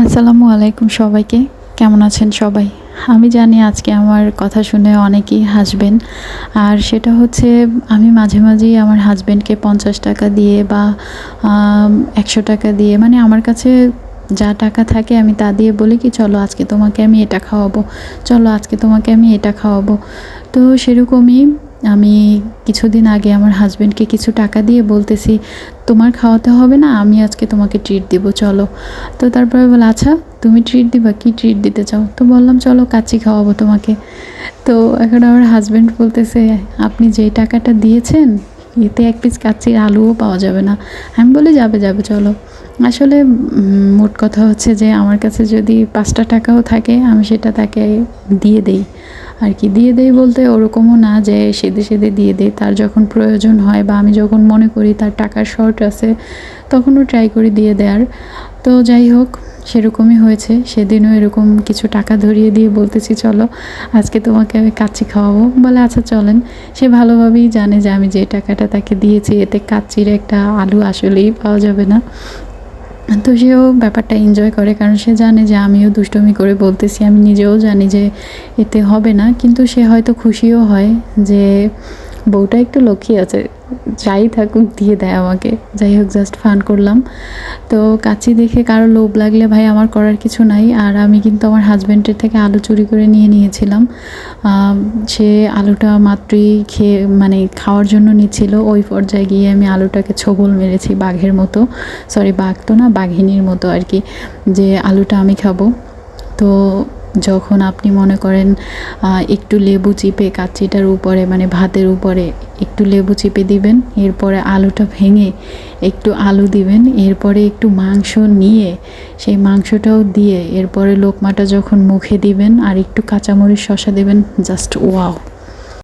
আসসালামু আলাইকুম সবাইকে। কেমন আছেন সবাই? আমি জানি আজকে আমার কথা শুনে অনেকেই হাসবেন। আর সেটা হচ্ছে, আমি মাঝে মাঝেই আমার হাজব্যান্ডকে পঞ্চাশ টাকা দিয়ে বা একশো টাকা দিয়ে মানে আমার কাছে যা টাকা থাকে আমি তা দিয়ে বলি কি, চলো আজকে তোমাকে আমি এটা খাওয়াবো। চলো আজকে তোমাকে আমি এটা খাওয়াবো। তো সেরকমই আমি কিছুদিন আগে আমার হাজব্যান্ডকে কিছু টাকা দিয়ে বলতেছি, তোমার খাওয়াতে হবে না, আমি আজকে তোমাকে ট্রিট দিব, চলো। তো তারপরে বলে আচ্ছা তুমি ট্রিট দিবা, কি ট্রিট দিতে চাও? তো বললাম, চলো কাচি খাওয়াবো তোমাকে। তো এখন আমার হাজব্যান্ড বলতেছে, আপনি যেই টাকাটা দিয়েছেন এতে এক পিস কাচ্চির আলুও পাওয়া যাবে না। আমি বলি, যাবে যাবে, চলো। আসলে মোট কথা হচ্ছে যে, আমার কাছে যদি পাঁচটা টাকাও থাকে, আমি সেটা তাকে দিয়ে দেই। আর কি, দিয়ে দেই বলতে ওরকমও না যে, সেদে সেদে দিয়ে দেই। তার যখন প্রয়োজন হয় বা আমি যখন মনে করি তার টাকার শর্ট আছে, তখনও ট্রাই করি দিয়ে দেওয়ার তো যাই হোক সেরকমই হয়েছে। সেদিনও এরকম কিছু টাকা ধরিয়ে দিয়ে বলতেছি, চলো, আজকে তোমাকে আমি কাচ্চি খাওয়াবো। বলে আচ্ছা চলেন। সে ভালোভাবেই জানে যে আমি যে টাকাটা তাকে দিয়েছি, এতে কাচ্চির একটা আলু আসলেই পাওয়া যাবে না। তো সেও ব্যাপারটা এনজয় করে, কারণ সে জানে যে আমিও দুষ্টমি করে বলতেছি। আমি নিজেও জানি যে এতে হবে না, কিন্তু সে হয়তো খুশিও হয় যে বউটা একটু লক্ষ্মী আছে, যাই থাকুক, দিয়ে দেয় আমাকে। যাই হোক জাস্ট ফান করলাম। তো কাচি দেখে কারও লোভ লাগলে ভাই আমার করার কিছু নাই। আর আমি কিন্তু আমার হাজব্যান্ডের থেকে আলু চুরি করে নিয়ে নিয়েছিলাম। সে আলুটা মাত্রই খেয়ে মানে খাওয়ার জন্য নিচ্ছিল। ওই পর্যায়ে গিয়ে আমি আলুটাকে ছবল মেরেছি বাঘের মতো। সরি বাঘ তো না, বাঘিনীর মতো আর কি, যে আলুটা আমি খাব। তো যখন আপনি মনে করেন একটু লেবু চিপে কাচ্চিটার উপরে মানে ভাতের উপরে একটু লেবু চিপে দিবেন, এরপরে আলুটা ভেঙে একটু আলু দিবেন, এরপরে একটু মাংস নিয়ে সেই মাংসটাও দিয়ে, এরপরে লোকমাটা যখন মুখে দিবেন আর একটু কাঁচামরিচ শশা দেবেন জাস্ট ওয়াও